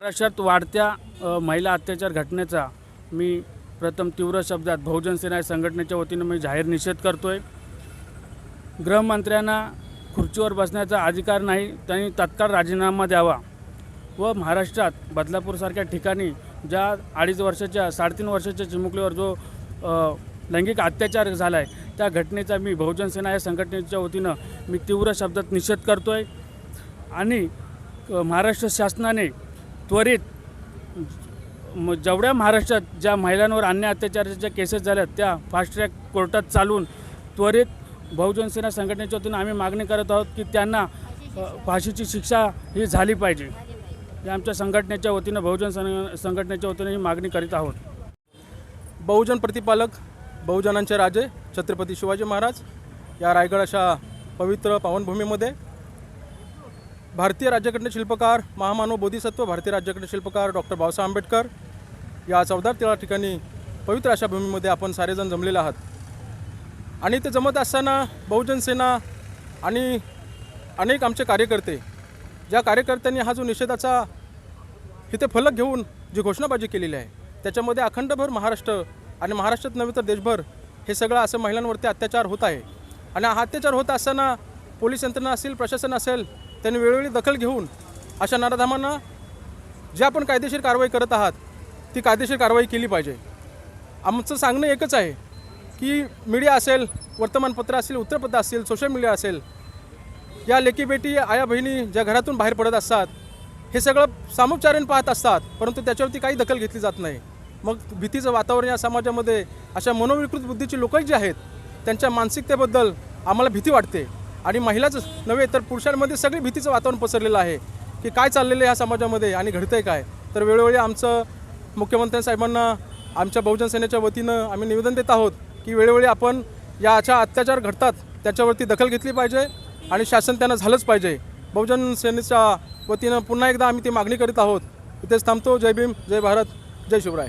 महाराष्ट्रात वाढत्या महिला अत्याचार घटनेचा मी प्रथम तीव्र शब्दात बहुजन सेना या संघटनेच्या वतीनं मी जाहीर निषेध करतोय. गृहमंत्र्यांना खुर्चीवर बसण्याचा अधिकार नाही त्यांनी तत्काळ राजीनामा द्यावा व महाराष्ट्रात बदलापूरसारख्या ठिकाणी ज्या अडीच वर्षाच्या साडेतीन वर्षाच्या चिमुकलीवर जो लैंगिक अत्याचार झाला आहे त्या घटनेचा मी बहुजन सेना या संघटनेच्या वतीनं मी तीव्र शब्दात निषेध करतो आहे आणि महाराष्ट्र शासनाने त्वरित म- जेवढ्या महाराष्ट्रात ज्या महिलांवर अन्याय अत्याचाराच्या ज्या केसेस झाल्यात त्या फास्ट ट्रॅक कोर्टात चालवून त्वरित बहुजन सेना संघटनेच्या वतीनं आम्ही मागणी करत आहोत की त्यांना फाशीची शिक्षा ही झाली पाहिजे. हे आमच्या संघटनेच्या वतीनं बहुजन सं संघटनेच्या वतीनं ही मागणी करीत आहोत. बहुजन प्रतिपालक बहुजनांचे राजे छत्रपती शिवाजी महाराज या रायगड अशा पवित्र पावनभूमीमध्ये भारतीय राज्यघटना शिल्पकार महामानव बोधिसत्व भारतीय राज्यघटना शिल्पकार डॉक्टर बाबासाहेब आंबेडकर. या चौदा तेरा ठिकाणी पवित्र अशा भूमीमध्ये आपण सारेजण जमलेले आहात. आणि ते जमत असताना बहुजन सेना आणि अनेक आमचे कार्यकर्ते ज्या कार्यकर्त्यांनी हा जो निषेधाचा इथे फलक घेऊन जी घोषणाबाजी केलेली आहे त्याच्यामध्ये अखंडभर महाराष्ट्र आणि महाराष्ट्रात नव्हे तर देशभर हे सगळं असं महिलांवरती अत्याचार होत आहे. आणि हा अत्याचार होत असताना पोलीस यंत्रणा असेल प्रशासन असेल त्यांनी वेळोवेळी दखल घेऊन अशा नराधामांना जे आपण कायदेशीर कारवाई करत आहात ती कायदेशीर कारवाई केली पाहिजे. आमचं सांगणं एकच आहे की मीडिया असेल वर्तमानपत्र असेल वृत्तपत्र असेल सोशल मीडिया असेल या लेकीबेटी आया बहिणी ज्या घरातून बाहेर पडत असतात हे सगळं सामोपचारण पाहत असतात परंतु त्याच्यावरती काही दखल घेतली जात नाही. मग भीतीचं वातावरण या समाजामध्ये अशा मनोविकृत बुद्धीची लोकं जी आहेत त्यांच्या मानसिकतेबद्दल आम्हाला भीती वाटते. आणि महिलाच नव्हे तर पुरुषांमध्ये सगळी भीतीचं वातावरण पसरलेलं आहे की काय चाललेलं आहे ह्या समाजामध्ये आणि घडतंय काय? तर वेळोवेळी आमचं मुख्यमंत्री साहेबांना आमच्या बहुजन सेनेच्या वतीनं आम्ही निवेदन देत आहोत की वेळोवेळी आपण या अशा अत्याचार घडतात त्याच्यावरती दखल घेतली पाहिजे आणि शासन त्यांना झालंच पाहिजे. बहुजन सेनेच्या वतीनं पुन्हा एकदा आम्ही ती मागणी करीत आहोत. इथेच थांबतो. जय भीम जय भारत जय शिवराय.